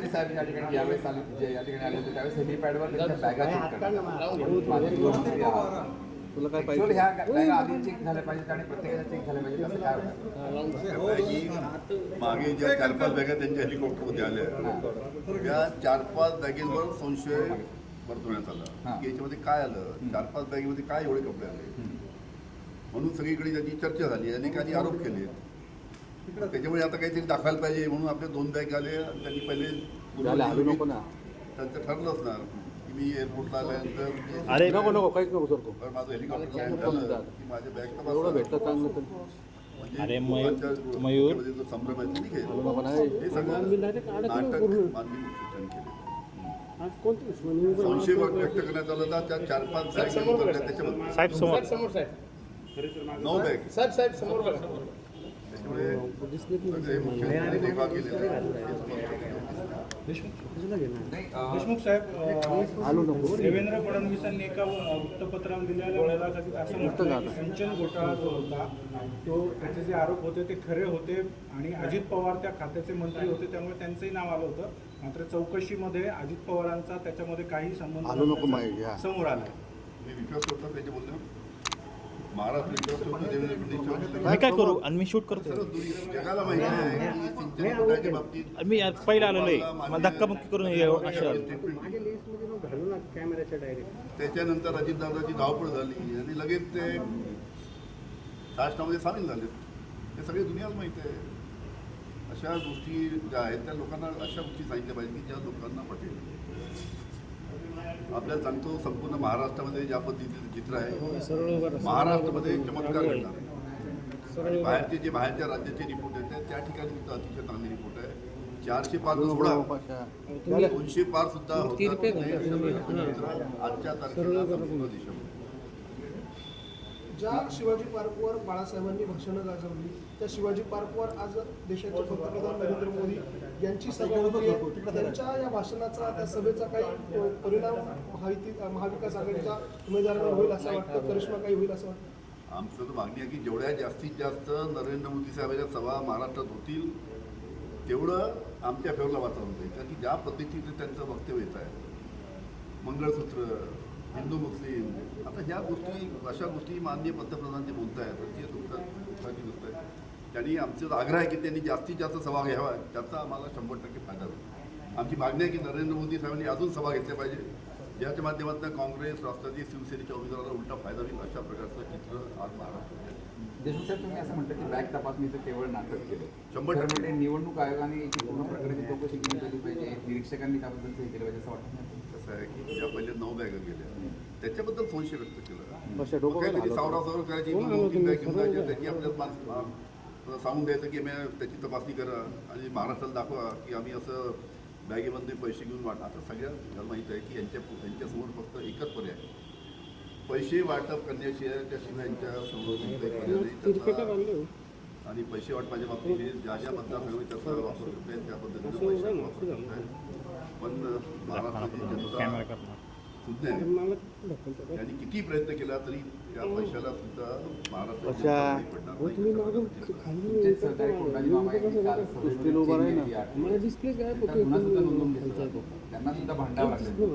मंत्री साहेब या ठिकाणी यावेळेस आले जे या ठिकाणी आले होते त्यावेळेस हेलिपॅडवर त्यांच्या बॅगा चेक करण्यात. तुला काय पाहिजे? ह्या बॅगा आधी चेक झाल्या पाहिजेत आणि प्रत्येकाच्या चेक झाल्या पाहिजेत. असं काय वाटतं की मागे ज्या चार पाच बॅगा त्यांच्या हेलिकॉप्टरमध्ये आल्या त्या चार पाच बॅगेंवर संशय वर्तवण्यात आला. की याच्यामध्ये काय आलं? चार पाच बॅगेमध्ये काय एवढे कपडे आले? म्हणून सगळीकडे त्याची चर्चा झाली अनेकांनी आरोप केले. त्याच्यामुळे आता काहीतरी दाखवायला पाहिजे म्हणून आपले दोन बॅग आले आणि त्यांनी पहिले ना. त्यांचं ठरलं असणार की मी एअरपोर्टला आल्यानंतर अरे नको नको काहीच नको सरको बरं, माझं हेलिकॉप्टर लँड झालं की माझ्या बॅग एवढं भेटलं चांगलं तर. म्हणजे अरे मयूर- संभ्रम आहे हे नाटक मानवी केले संशय व्यक्त करण्यात आला होता. त्या चार पाच बॅग त्याच्यामध्ये. साहेब समोर. नऊ बॅग. साहेब साहेब समोर देशमुख साहेब अ, हलू नको देवेंद्र फडणवीसांनी एका वृत्तपत्रात दिलेल्या मुलाखतीत असं म्हटलं की सिंचन घोटाळा जो होता तो त्याचे जे आरोप होते ते खरे होते आणि अजित पवार त्या खात्याचे मंत्री होते त्यामुळे त्यांचंही नाव आलं होतं. मात्र चौकशीमध्ये अजित पवारांचा त्याच्यामध्ये काही संबंध हा. समोर आलं मी काय करू? आणि मी शूट करतो मी पहिला आलेलो आहे. मला धक्कामुक्की करून हे त्याच्यानंतर अजितदादाची धावपळ झाली. आणि लगेच ते राष्ट्रामध्ये सामील झाले. हे सगळे दुनियाला माहिती आहे. अशा गोष्टी ज्या आहेत त्या लोकांना अशा गोष्टी सांगितल्या पाहिजे की ज्या लोकांना पटेल. आपल्याला सांगतो संपूर्ण महाराष्ट्रामध्ये ज्या पद्धतीचं चित्र आहे महाराष्ट्रामध्ये चमत्कार घडणार आहे. आणि बाहेरचे जे बाहेरच्या राज्याचे रिपोर्ट आहेत त्या ठिकाणी सुद्धा अतिशय चांगले रिपोर्ट आहे. चारशे पाच सोळा दोनशे पार सुद्धा होतात. नाही अशा प्रकारचं चित्र आजच्या तारखेला संपूर्ण देशामध्ये. ज्या शिवाजी पार्कवर बाळासाहेबांनी भाषणं गाजवली त्या शिवाजी पार्कवर आज देशाचे पंतप्रधान नरेंद्र मोदी यांची सभा होती. त्यांच्या या भाषणाचा त्या सभेचा काही परिणाम महायुती महाविकास आघाडीच्या उमेदवारांना होईल असं वाटतं? करिश्मा काही होईल असं वाटतं? आमचं तर मागणी आहे की जेवढ्या जास्तीत जास्त नरेंद्र मोदी साहेबांच्या सभा महाराष्ट्रात होतील तेवढं आमच्या फेवरला वातावरण होईल. कारण की ज्या पद्धतीचं त्यांचं वक्तव्य येत आहे मंगळसूत्र हिंदू मुस्लिम. आता ह्या गोष्टी अशा गोष्टी माननीय पंतप्रधान जे बोलत आहेत तर दुःखाची गोष्ट आहे. त्यांनी आमचा आग्रह आहे की त्यांनी जास्तीत जास्त सभा घ्यावा. त्याचा आम्हाला शंभर टक्के फायदा होईल. आमची मागणी आहे की नरेंद्र मोदी साहेबांनी अजून सभा घेतल्या पाहिजे. ज्याच्या माध्यमातून काँग्रेस राष्ट्रवादी शिवसेनेच्या उमेदवाराला उलटा फायदा होईल अशा प्रकारचं चित्र आज महाराष्ट्रात देशमुख साहेब तुम्ही असं म्हणता की बॅग तपासणीचं केवळ नाटक केलं. शंभर टक्के. म्हणजे निवडणूक आयोगाने याची पूर्ण प्रकारची चौकशी केली गेली पाहिजे निरीक्षकांनी त्याबद्दल हे केलं पाहिजे असं वाटतं नाही? कसं आहे की ज्या पहिले नऊ बॅगा गेल्या त्याच्याबद्दल संशय व्यक्त केला. करायची जायच्या त्याची आपल्याला सांगून द्यायचं की मी त्याची तपासणी करा आणि महाराष्ट्राला दाखवा की आम्ही असं बॅगेमध्ये पैसे घेऊन वाट. आता सगळ्या माहीत आहे की यांच्या यांच्यासमोर फक्त एकच पर्याय आहे. पैसे वाटप करण्याशिवाय त्याशिवाय यांच्या समोर कोणताही पर्याय नाही. त्याचा- आणि पैसे वाटपाच्या बाबतीत हे ज्या ज्या मतदारसंघामध्ये त्याचा वापर करता येईल त्या पद्धतीनं पैशाचा वापर करता येईल पण महाराष्ट्राची जनता सुज्ञ आहे त्यांनी किती प्रयत्न केला तरी त्या पैशाला सुद्धा महाराष्ट्राची नोंदवून घेतला त्यांना सुद्धा भांडावं लागलं.